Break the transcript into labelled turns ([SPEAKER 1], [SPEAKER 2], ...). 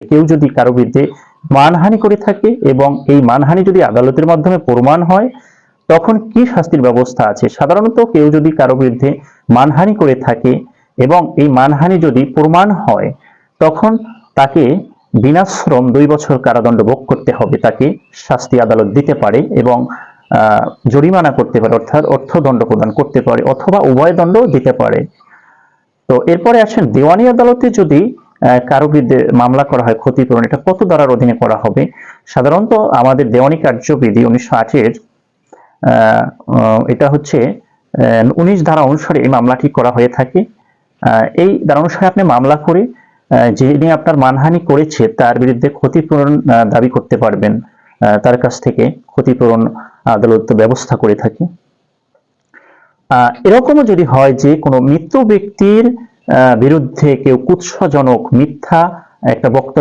[SPEAKER 1] কেউ যদি কারও বিরুদ্ধে মানহানি করে থাকে এবং এই মানহানি যদি আদালতের মাধ্যমে প্রমাণ হয়, তখন কি শাস্তির ব্যবস্থা আছে? সাধারণত কেউ যদি কারও বিরুদ্ধে মানহানি করে থাকে এবং এই মানহানি যদি প্রমাণ হয়, তখন তাকে বিনাশ্রম দুই বছর কারাদণ্ড ভোগ করতে হবে। তাকে শাস্তি আদালত দিতে পারে এবং জরিমানা করতে পারে, অর্থাৎ অর্থদণ্ড প্রদান করতে পারে অথবা উভয় দণ্ড দিতে পারে। তো এরপরে আসেন, দেওয়ানি আদালতে যদি কারও বিরুদ্ধে মামলা করা হয়, ক্ষতিপূরণ, এটা কত ধারার অধীনে করা হবে? সাধারণত আমাদের দেওয়ানি কার্যবিধি উনিশশো আটের এটা হচ্ছে উনিশ ধারা অনুসারে এই মামলাটি করা হয়ে থাকে। এই ধারা অনুসারে আপনি মামলা করে যিনি আপনার মানহানি করেছে, তার বিরুদ্ধে ক্ষতিপূরণ দাবি করতে পারবেন। তার কাছ থেকে ক্ষতিপূরণ আদালত ব্যবস্থা করে থাকে। এরকমও যদি হয় যে কোনো মৃত ব্যক্তির বিরুদ্ধে কেউ কুৎসজনক মিথ্যা একটা বক্তব্য